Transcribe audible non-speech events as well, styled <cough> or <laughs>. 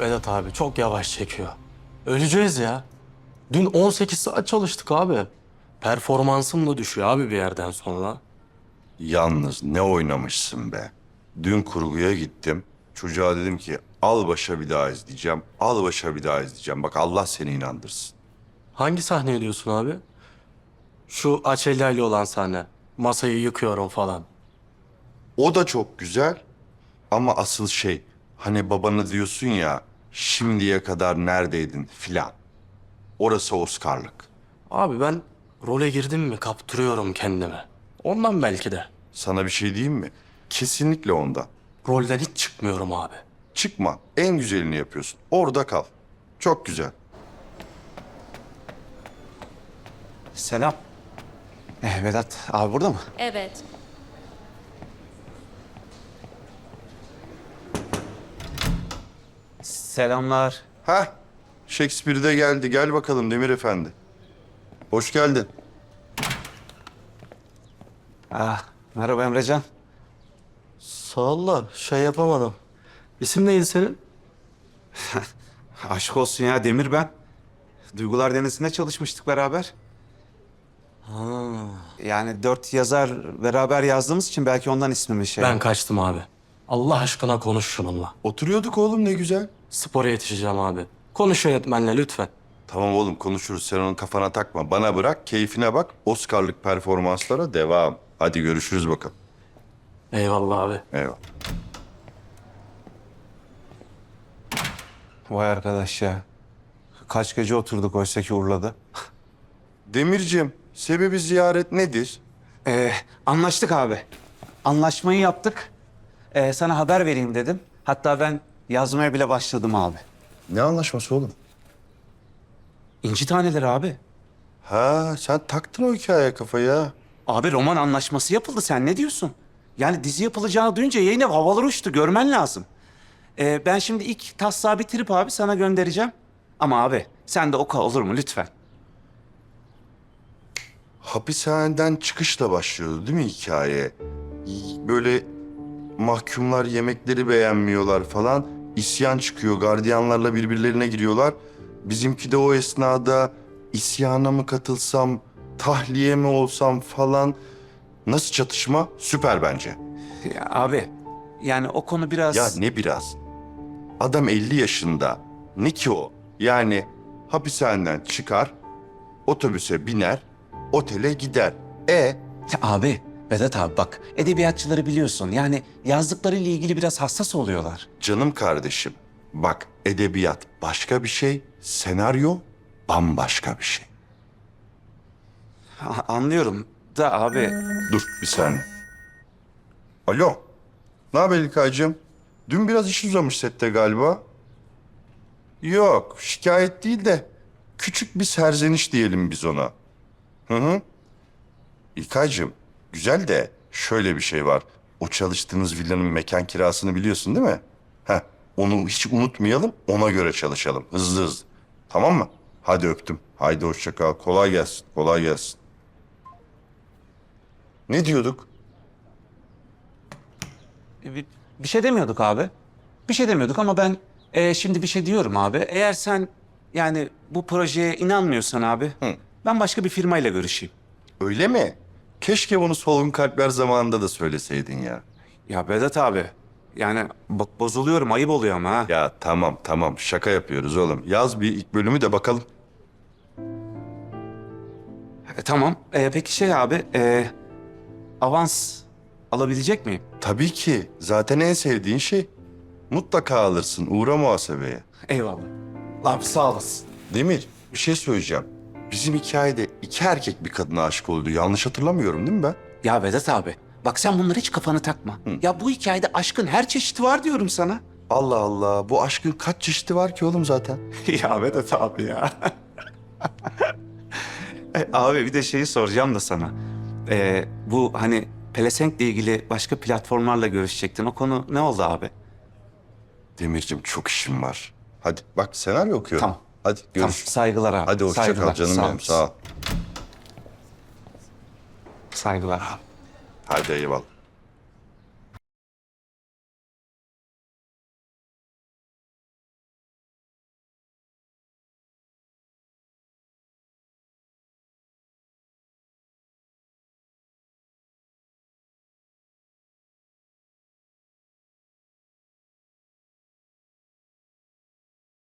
Vedat abi çok yavaş çekiyor. Öleceğiz ya. Dün 18 saat çalıştık abi. Performansım da düşüyor abi bir yerden sonra. Yalnız ne oynamışsın be. Dün kurguya gittim. Çocuğa dedim ki al başa bir daha izleyeceğim. Al başa bir daha izleyeceğim. Bak Allah seni inandırsın. Hangi sahneyi diyorsun abi? Şu Açelya ile olan sahne. Masayı yıkıyorum falan. O da çok güzel. Ama asıl şey hani babana diyorsun ya şimdiye kadar neredeydin filan. Orası Oscar'lık. Abi ben role girdim mi kaptırıyorum kendimi. Ondan belki de. Sana bir şey diyeyim mi? Kesinlikle ondan. Rolden hiç çıkmıyorum abi. Çıkma. En güzelini yapıyorsun. Orada kal. Çok güzel. Selam. Eh, Vedat abi burada mı? Evet. Selamlar. Ha, Shakespeare de geldi. Gel bakalım Demir Efendi. Hoş geldin. Ah, merhaba Emrecan. Sağ ol şey yapamadım. İsim neydi senin? <laughs> Aşk olsun ya Demir ben. Duygular Denizi'nde çalışmıştık beraber. Yani dört yazar beraber yazdığımız için belki ondan ismimi şey. Ben kaçtım abi. Allah aşkına konuş şununla. Oturuyorduk oğlum ne güzel. Spora yetişeceğim abi. Konuş yönetmenle lütfen. Tamam oğlum konuşuruz. Sen onun kafana takma. Bana bırak, keyfine bak. Oscar'lık performanslara devam. Hadi görüşürüz bakalım. Eyvallah abi. Eyvallah. Vay arkadaş ya. Kaç gece oturduk oysa ki Urla'da. Demircim, sebebi ziyaret nedir? Ee, anlaştık abi. Anlaşmayı yaptık. Ee, sana haber vereyim dedim. Hatta ben yazmaya bile başladım abi. Ne anlaşması oğlum? İnci taneleri abi. Ha, sen taktın o hikayeye kafayı ha. Abi roman anlaşması yapıldı sen ne diyorsun? Yani dizi yapılacağını duyunca yayın havalar uçtu görmen lazım. Ee, ben şimdi ilk taslağı bitirip abi sana göndereceğim. Ama abi sen de oku olur mu lütfen? Hapishaneden çıkışla başlıyordu değil mi hikaye? Böyle mahkumlar yemekleri beğenmiyorlar falan. İsyan çıkıyor, gardiyanlarla birbirlerine giriyorlar. Bizimki de o esnada isyana mı katılsam, tahliye mi olsam falan. Nasıl çatışma? Süper bence. Ya abi yani o konu biraz... Ya ne biraz? Adam 50 yaşında. Ne ki o? Yani hapishaneden çıkar, otobüse biner, otele gider. E Ya abi Vedat abi bak edebiyatçıları biliyorsun. Yani yazdıklarıyla ilgili biraz hassas oluyorlar. Canım kardeşim, bak edebiyat başka bir şey, senaryo bambaşka bir şey. A- anlıyorum da abi... Dur bir saniye. Alo, ne haber İlkay'cığım? Dün biraz iş uzamış sette galiba. Yok, şikayet değil de küçük bir serzeniş diyelim biz ona. Hı hı. İlkay'cığım, güzel de şöyle bir şey var. O çalıştığınız villanın mekan kirasını biliyorsun değil mi? Heh, onu hiç unutmayalım, ona göre çalışalım. Hızlı hızlı. Tamam mı? Hadi öptüm. Haydi hoşça kal. Kolay gelsin. Kolay gelsin. Ne diyorduk? Bir, bir şey demiyorduk abi. Bir şey demiyorduk ama ben e, şimdi bir şey diyorum abi. Eğer sen yani bu projeye inanmıyorsan abi... Ben başka bir firmayla görüşeyim. Öyle mi? Keşke bunu solgun kalpler zamanında da söyleseydin ya. Ya Vedat abi yani bak bozuluyorum ayıp oluyor ama ha. Ya tamam tamam şaka yapıyoruz oğlum. Yaz bir ilk bölümü de bakalım. E, tamam. E, peki şey abi, e, avans alabilecek miyim? Tabii ki. Zaten en sevdiğin şey. Mutlaka alırsın. Uğra muhasebeye. Eyvallah. Abi sağ olasın. Demir bir şey söyleyeceğim. Bizim hikayede iki erkek bir kadına aşık oldu. Yanlış hatırlamıyorum değil mi ben? Ya Vedat abi, bak sen bunları hiç kafana takma. Ya bu hikayede aşkın her çeşidi var diyorum sana. Allah Allah. Bu aşkın kaç çeşidi var ki oğlum zaten? <laughs> ya Vedat abi ya. E, abi bir de şeyi soracağım da sana. E, bu hani Pelesenk'le ilgili başka platformlarla görüşecektin. O konu ne oldu abi? Demircim çok işim var. Hadi bak senaryo okuyorum. Tamam. Hadi Tamam, görüşürüz. saygılar abi. Hadi hoşça kal Saygılar, canım sağ benim. Sağ ol. Saygılar abi. Hadi eyvallah.